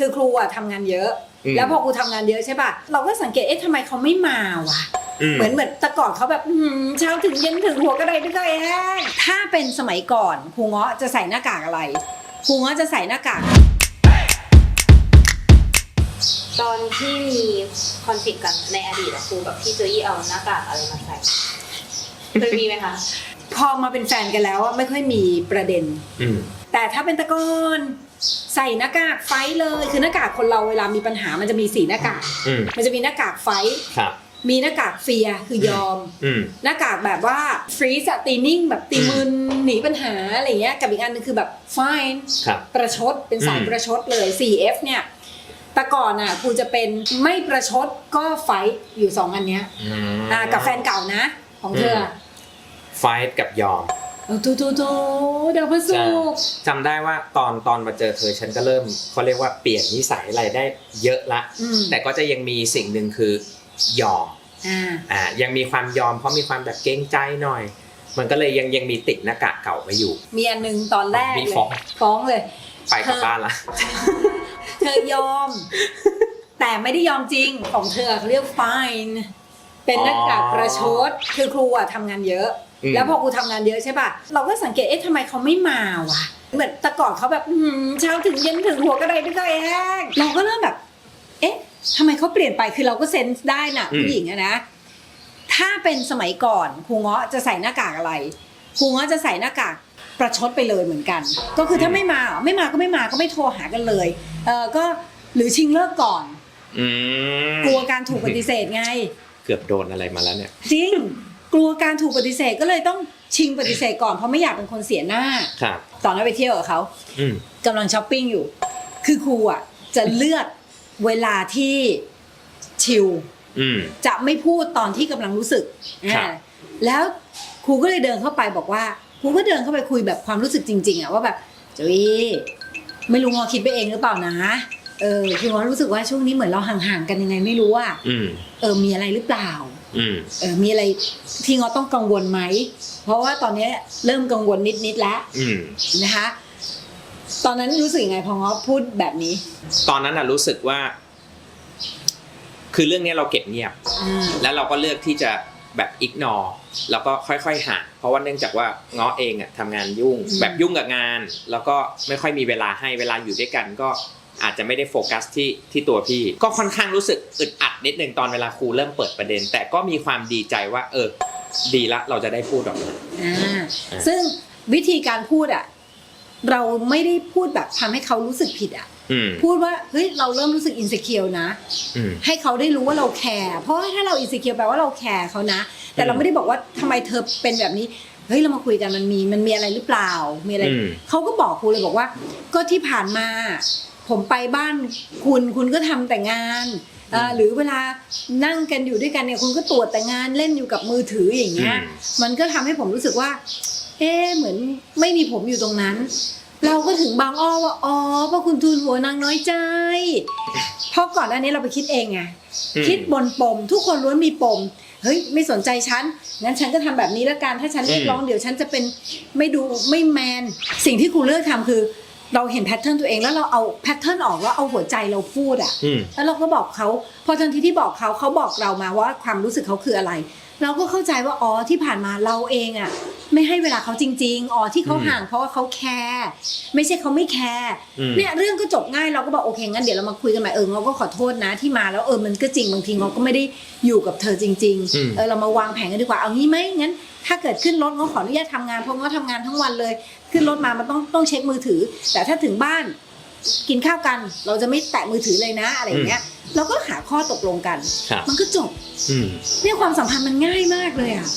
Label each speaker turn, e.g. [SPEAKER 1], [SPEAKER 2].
[SPEAKER 1] คือครูอะทำงานเยอะ
[SPEAKER 2] อืม
[SPEAKER 1] แล้วพอครูทำงานเยอะใช่ป่ะ เราก็สังเกตเอ๊ะทำไมเขาไม่มาวะเหมือนเหมือนแต่ก่อนเขาแบบอื้อหือเช้าถึงเย็นถึงหัวกระไดไม่ก็แห้งถ้าเป็นสมัยก่อนครูเงาะจะใส่หน้ากากอะไรครูเงาะจะใส่หน้ากาก
[SPEAKER 3] ตอนที่มีคอนฟ lict กันในอดีตอะครูกับพี่โจยี่เอาหน้ากากอะไรมาใส่เคยมีไหมคะ
[SPEAKER 1] พอมาเป็นแฟนกันแล้วอะไม่ค่อยมีประเด็น
[SPEAKER 2] อืม
[SPEAKER 1] แต่ถ้าเป็นแตะกอน ใส่หน้ากากไฟท์เลยคือหน้ากากคนเราเวลามีปัญหามันจะมีสีหน้ากาก
[SPEAKER 2] อืม
[SPEAKER 1] มันจะมีหน้ากากไฟท์
[SPEAKER 2] ครับ
[SPEAKER 1] มีหน้ากากเฟียร์คือยอม
[SPEAKER 2] อืม
[SPEAKER 1] หน้ากากแบบว่าฟรีสตีนิ่งแบบตีมึนหนีปัญหาอะไรเงี้ยกับอีกอันนึงคือแบบ fine
[SPEAKER 2] ครับ
[SPEAKER 1] ประชดเป็นสาย
[SPEAKER 2] อืม
[SPEAKER 1] ประชดเลย 4F เนี่ยแต่ก่อนอะครูจะเป็นไม่ประชดก็ไฟท์อยู่สองอันเนี้ยอ่ากับแฟนเก่านะ ของเธออะ
[SPEAKER 2] ไฟท์กับยอม
[SPEAKER 1] เอา ทูทูทูเดี๋ยวพระสุกร์
[SPEAKER 2] จำได้ว่าตอนตอนมาเจอเธอฉันก็เริ่มเขาเรียกว่าเปลี่ยนนิสัยอะไรได้เยอะละ
[SPEAKER 1] อืม
[SPEAKER 2] แต่ก็จะยังมีสิ่งหนึ่งคือยอม
[SPEAKER 1] อ่า
[SPEAKER 2] อ่ายังมีความยอมเพราะมีความแบบเกรงใจหน่อย มันก็เลยยังยังมีติดหน้ากากเก่าไว้อยู่
[SPEAKER 1] มีอันหนึงตอนแรก
[SPEAKER 2] มี
[SPEAKER 1] เลย
[SPEAKER 2] ฟ้อง
[SPEAKER 1] ฟ้องเลย
[SPEAKER 2] ไปกลับบ้านละ
[SPEAKER 1] เธอยอม แต่ไม่ได้ยอมจริงของเธอเขาเรียก fine เป็นหน้ากากประชดคือครูอะทำงานเยอะ
[SPEAKER 2] อืม
[SPEAKER 1] แล้วพอครูทำงานเยอะใช่ป่ะเราก็สังเกตเอ๊ะทำไมเขาไม่มาวะเหมือนแต่ก่อนเขาแบบอื้อหือเช้าถึงเย็นถึงหัวกระไดไม่ก็แห้งเราก็เริ่มแบบ เอ๊ะทำไมเขาเปลี่ยนไปคือเราก็เซนส์ได้น่ะ
[SPEAKER 2] อืม
[SPEAKER 1] ผู้หญิงอะนะถ้าเป็นสมัยก่อนครูเงาะจะใส่หน้ากากอะไรครูเงาะจะใส่หน้ากากประชดไปเลยเหมือนกัน ก็คือถ้าไม่มาเหรอไม่มาก็ไม่มาก็ไม่โทรหากันเลยเออก็หรือชิงเลิกก่อน
[SPEAKER 2] อืม
[SPEAKER 1] กลัวการถูกปฏิเสธไง
[SPEAKER 2] เกือบโดนอะไรมาแล้วเนี่ย
[SPEAKER 1] จริง กลัวการถูกปฏิเสธก็เลยต้องชิงปฏิเสธก่อนเพราะไม่อยากเป็นคนเสียหน้า
[SPEAKER 2] ครับ
[SPEAKER 1] ตอนนั้นไปเที่ยวกับเขา
[SPEAKER 2] อืม
[SPEAKER 1] กำลังช้อปปิ้งอยู่ คือครูอะจะเลือกเวลาที่ชิล
[SPEAKER 2] อืม
[SPEAKER 1] จะไม่พูดตอนที่กำลังรู้สึก
[SPEAKER 2] ครับ
[SPEAKER 1] อ่าแล้วครูก็เลยเดินเข้าไปบอกว่าครูก็เดินเข้าไปคุยแบบความรู้สึกจริง ๆอะว่าแบบจุ้ยไม่รู้งอคิดไปเองหรือเปล่านะ เออคืองอรู้สึกว่าช่วงนี้เหมือนเราห่างๆกันยังไงไม่รู้อะ
[SPEAKER 2] อืม
[SPEAKER 1] เออมีอะไรหรือเปล่า
[SPEAKER 2] อืม
[SPEAKER 1] เออมีอะไรที่งอต้องกังวลไหมเพราะว่าตอนนี้เริ่มกังวลนิดๆแล้ว
[SPEAKER 2] อืมตอนนั้นน่ะรู้สึกว่า คือเรื่องเนี้ยเราเก็บเงียบ
[SPEAKER 1] อืม
[SPEAKER 2] แล้วเราก็เลือกที่จะแบบอิกนอแล้วก็ค่อยๆห่างเพราะว่าเนื่องจากว่าง้อเองอะทำงานยุ่ง แบบยุ่งกับงาน แล้วก็ไม่ค่อยมีเวลาให้เวลาอยู่ด้วยกันก็ อาจจะไม่ได้โฟกัสที่ที่ตัวพี่ ก็ค่อนข้างรู้สึกอึดอัดนิดนึงตอนเวลาครูเริ่มเปิดประเด็น แต่ก็มีความดีใจว่า เออ ดีละเราจะได้พูดออกมา
[SPEAKER 1] อ่า
[SPEAKER 2] อ่า
[SPEAKER 1] ซึ่งวิธีการพูดอะเราไม่ได้พูดแบบทำให้เขารู้สึกผิดอะ
[SPEAKER 2] อืม
[SPEAKER 1] พูดว่าเฮ้ยเราเริ่มรู้สึกอิน e ิเคียวนะ
[SPEAKER 2] อืม
[SPEAKER 1] ให้เขาได้รู้ว่าเราแคร์เพราะว่าถ้าเราอิน e ิเคียวแปลว่าเราแคร์เขานะ แต่เราไม่ได้บอกว่าทำไมเธอเป็นแบบนี้เฮ้ยเรามาคุยกันมันมีมันมีอะไรหรือเปล่ามีอะไร
[SPEAKER 2] อืม
[SPEAKER 1] เขาก็บอกครูเลยบอกว่า ก็ที่ผ่านมา ผมไปบ้านคุณคุณก็ทำแต่งานอ่าหรือเวลานั่งกันอยู่ด้วยกันเนี่ยคุณก็ตรวจแต่งานเล่นอยู่กับมือถืออย่างเงี้ย
[SPEAKER 2] อืม
[SPEAKER 1] มันก็ทำให้ผมรู้สึกว่า เอ๊ะเหมือนไม่มีผมอยู่ตรงนั้น เราก็ถึงบางอ้อว่าอ๋อเพราะคุณทูลหัวนางน้อยใจ เพราะก่อนหน้านี้เราไปคิดเองไง
[SPEAKER 2] อืม
[SPEAKER 1] คิดบนปม ทุกคนล้วนมีปมเฮ้ยไม่สนใจฉันงั้นฉันก็ทำแบบนี้แล้วกันถ้าฉันเรียกร้องเดี๋ยวฉันจะเป็นไม่ดูไม่แมน สิ่งที่ครูเลือกทำคือ เราเห็นแพทเทิร์นตัวเองแล้วเราเอาแพทเทิร์นออกแล้วเอาหัวใจเราพูดอะ
[SPEAKER 2] อืม
[SPEAKER 1] แล้วเราก็บอกเขาพอทันทีที่บอกเขาเขาบอกเรามาว่าความรู้สึกเขาคืออะไร เราก็เข้าใจว่าอ๋อที่ผ่านมาเราเองอะไม่ให้เวลาเขาจริง ๆ อ๋อที่เขา
[SPEAKER 2] อืม
[SPEAKER 1] ห่างเพราะว่าเขาแคร์ไม่ใช่เขาไม่แคร์
[SPEAKER 2] อืม
[SPEAKER 1] เนี่ยเรื่องก็จบง่ายเราก็บอกโอเคงั้นเดี๋ยวเรามาคุยกันใหม่เออเราก็ขอโทษนะที่มาแล้วเออมันก็จริงบางทีเราก็ไม่ได้อยู่กับเธอจริง
[SPEAKER 2] อืม
[SPEAKER 1] ๆเออเรามาวางแผนกันดีกว่าเอางี้ไหมงั้น ถ้าเกิดขึ้นรถเราขออนุญาตทำงานเพราะว่าทำงานทั้งวันเลย ขึ้นรถมามันต้องต้องเช็คมือถือ แต่ถ้าถึงบ้าน กินข้าวกัน เราจะไม่แตะมือถือเลยนะอะไรอย่างเงี้ย เราก็หาข้อตกลงกัน
[SPEAKER 2] ครับ
[SPEAKER 1] มันก็จบ
[SPEAKER 2] อืม
[SPEAKER 1] เนี่ยความสัมพันธ์มันง่ายมากเลยอะ
[SPEAKER 2] อ